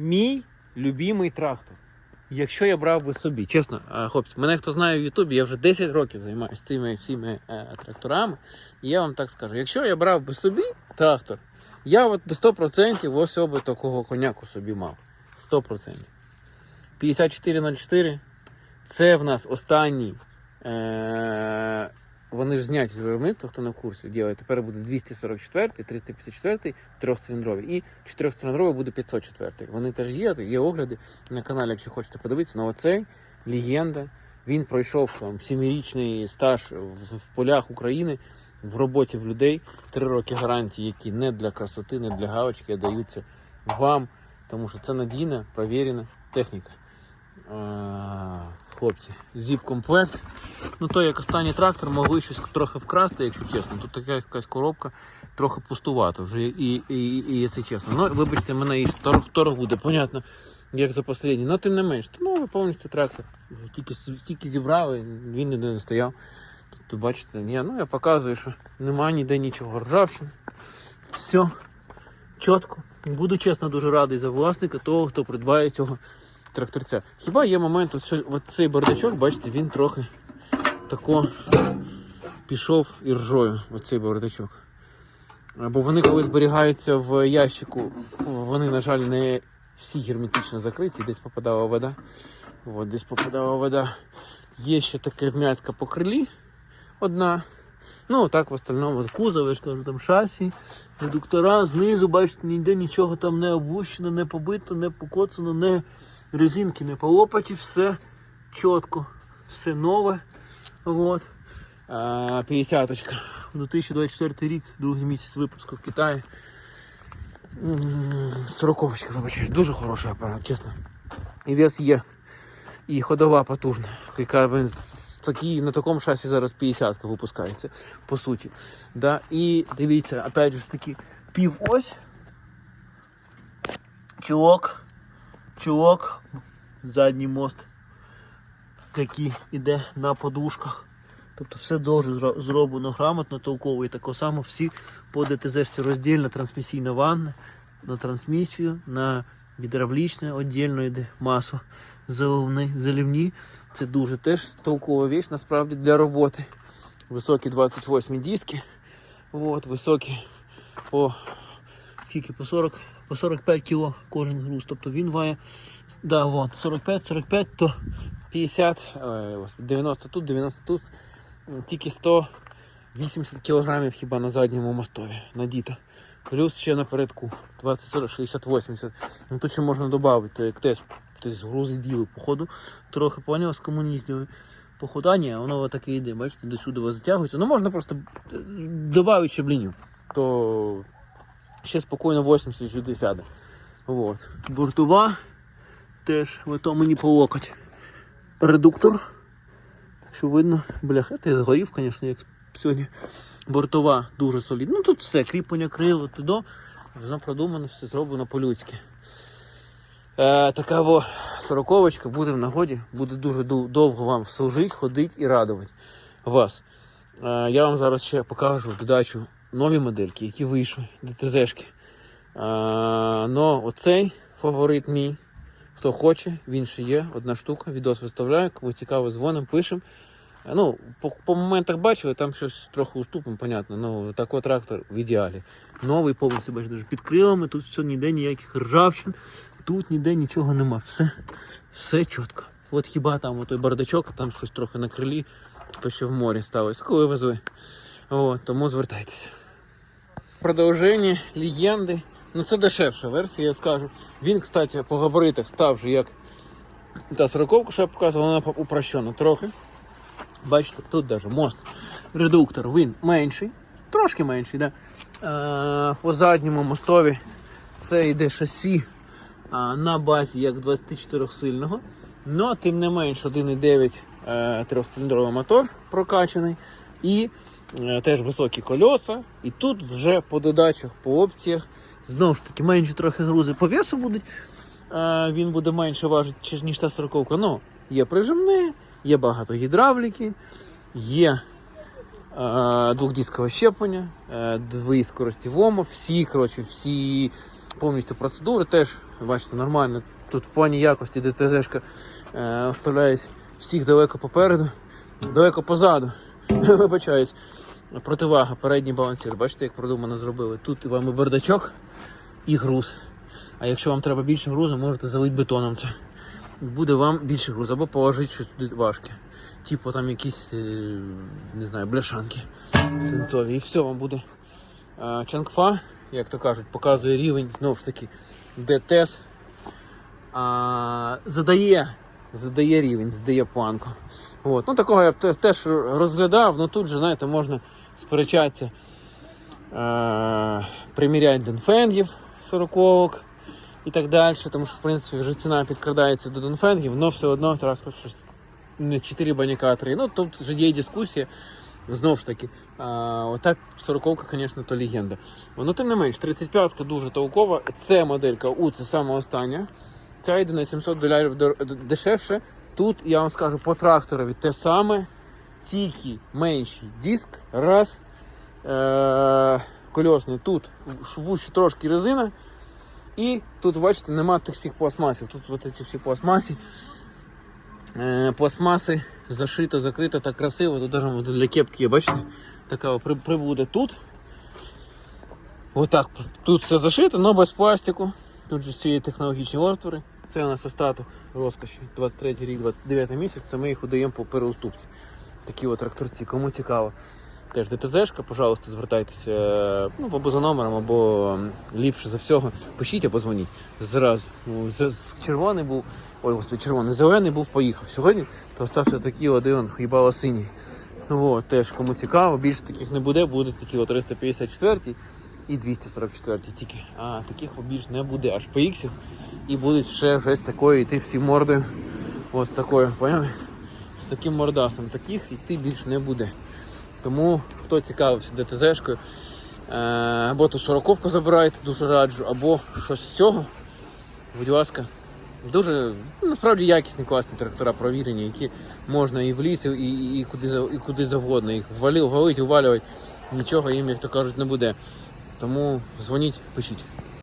мій любимий трактор. Якщо я брав би собі, чесно, а, хлопці, мене хто знає в Ютубі, я вже 10 років займаюся цими всіми е, тракторами. І я вам так скажу: якщо я брав би собі трактор, я от би 100% ось би такого коняку собі мав. 100%. 5404 це в нас останній. Е- вони ж зняті з виробництва, хто на курсі ділає. Тепер буде 244, 354, трьохциліндровий і чотирьохциліндровий буде 504. Вони теж є, є огляди на каналі, якщо хочете подивитися. Ну оцей легенда. Він пройшов там сімирічний стаж в, в полях України в роботі в людей. Три роки гарантії, які не для красоти, не для галочки, а даються вам, тому що це надійна, провірена техніка. Хлопці, зіп-комплект. Ну то як останній трактор могли щось трохи вкрасти, якщо чесно. Тут така якась коробка трохи пустувата вже, і, і, і, якщо чесно. Ну, вибачте, мене і торг, торг буде, понятно, як за останній. Ну, тим не менш, це новий повністю трактор. Тільки, тільки зібрав, він ніде не стояв. Тут, тут бачите, ні, ну я показую, що немає ніде нічого ржавчини. Все чітко. Буду чесно дуже радий за власника того, хто придбає цього тракторця. Хіба є момент, от, що, от цей бардачок, бачите, він трохи тако пішов і ржою, оцей бардачок. Бо вони коли зберігаються в ящику, вони, на жаль, не всі герметично закриті, десь попадала вода. От, десь попадала вода. Є ще така вмятка по крилі одна. Ну, так в остальному кузов, я ж кажу, там шасі, редуктора, знизу, бачите, ніде нічого там не обущено, не побито, не покоцано, не резинки не полопаті, все чітко, все нове. Вот. А, 50-очка. 2024 рік, другий місяць випуску в Китаї. Сороковочка, вибачаюсь, дуже хороший апарат, чесно. І вес є. І ходова потужна, яка блін, такі, на такому шасі зараз 50 випускається, по суті. Да? І дивіться, опять же таки, пів ось. Чулок, чулок, задній мост, який іде на подушках. Тобто все дуже зроблено грамотно, толково і тако само всі по ДТЗ роздільна трансмісійна ванна на трансмісію, на гідравлічне, віддільно йде масло заливні, заливні. Це дуже теж толкова віч насправді для роботи. Високі 28 диски. От, високі по скільки по 40, по 45 кг кожен груз. Тобто він має да, 45-45, то 50, ой, 90 тут, 90 тут. Тільки 180 кг хіба на задньому мостові надіто. Плюс ще напередку 20, 40, 60, 80. Ну тут ще можна додати, то як теж тобто грузи діли, походу, трохи поняв, з комуністів. А воно таке йде, бачите, до сюди вас затягується. Ну можна просто додати ще блінів. То ще спокійно 80 сюди сяде. Вот. Бортова теж то мені по локоть. Редуктор. Що видно, бляха, ти згорів, звісно, як сьогодні. Бортова дуже солідна. Ну тут все, кріплення крило, туди. Воно продумано, все зроблено по-людськи. Е, така во сороковочка буде в нагоді, буде дуже довго вам служити, ходити і радувати вас. Е, я вам зараз ще покажу додачу нові модельки, які вийшли, ДТЗшки. Но оцей фаворит мій. Хто хоче, він ще є, одна штука, відос виставляю, кому цікаво, дзвоним, пишемо. Ну, по, по моментах бачили, там щось трохи уступом, понятно. Ну, такий трактор в ідеалі. Новий повністю бачите, під крилами, тут все ніде ніяких ржавчин, тут ніде нічого нема. Все, все чітко. От хіба там той бардачок, там щось трохи на крилі, то що в морі сталося, коли везли. От, тому звертайтеся. Продовження, легенди. Ну це дешевша версія, я скажу. Він, кстати, по габаритах став же як та сороковка, що я показував, вона упрощена трохи. Бачите, тут навіть мост, редуктор, він менший, трошки менший, да? Е, по задньому мостові це йде шасі а, на базі як 24-сильного. Но тим не менш 1,9 е, трьохциліндровий мотор прокачаний. І теж високі кольоса. І тут вже по додачах, по опціях, знову ж таки, менші трохи грузи по весу будуть. Е, він буде менше важити, ніж та 40 Ну, є прижимне, є багато гідравліки, є е, двохдискове щеплення, е, дві скорості ВОМа, всі, коротше, всі повністю процедури теж бачите, нормально. Тут в плані якості ДТЗшка е, оставляють всіх далеко попереду, далеко позаду. Вибачаюсь. Противага, передній балансір. Бачите, як продумано зробили. Тут вам і бардачок, і груз. А якщо вам треба більше грузу, можете залити бетоном це. Буде вам більше грузу, або положити щось туди важке. Типу там якісь, е, не знаю, бляшанки свинцові. І все, вам буде чангфа, як то кажуть, показує рівень, знову ж таки, де а, задає, задає рівень, задає планку. От. Ну, такого я теж розглядав, але тут же, знаєте, можна сперечатися, е, приміряти донфенгів 40 і так далі, тому що, в принципі, вже ціна підкрадається до донфенгів, але все одно трактор щось не 4 баняка, а 3. Ну, тут вже є дискусія. Знову ж таки, а, отак 40 звісно, то легенда. Воно тим не менш, 35-ка дуже толкова. Це моделька У, це саме остання. Ця йде на 700 доларів дешевше. Тут я вам скажу по тракторові те саме, тільки менший диск, раз. Е- кольосний. Тут вужче трошки резина. І тут, бачите, нема тих всіх пластмасів. Тут от ці всі пластмаси. Е, пластмаси зашито, закрито так красиво. Тут навіть для кепки бачите, така при- прибуде тут. Отак. Тут все зашито, але без пластику. Тут же всі технологічні отвори. Це у нас остаток розкоші. 23 рік, 29 місяць. Це ми їх удаємо по переуступці. Такі от тракторці, кому цікаво. Теж ДТЗшка, пожалуйста, звертайтеся ну, або за номером, або ліпше за всього. Пишіть або дзвоніть зразу. Ну, Червоний був, ой, господи, червоний, зелений був, поїхав. Сьогодні то остався такий один хібало синій. От, теж кому цікаво, більше таких не буде, будуть такі от 354 і 244 тільки. А таких більш не буде, аж по іксів. І будуть ще з такою йти всі морди. З такою, поняли? З таким мордасом. Таких йти більше не буде. Тому хто цікавився ДТЗшкою, е, або ту сороковку забирайте, дуже раджу, або щось з цього. Будь ласка, дуже насправді якісні класні трактора провірені, які можна і в ліс, і, і, і, куди, і куди завгодно. Їх валить, увалювати, нічого їм, як то кажуть, не буде. Тому дзвоніть, пишіть.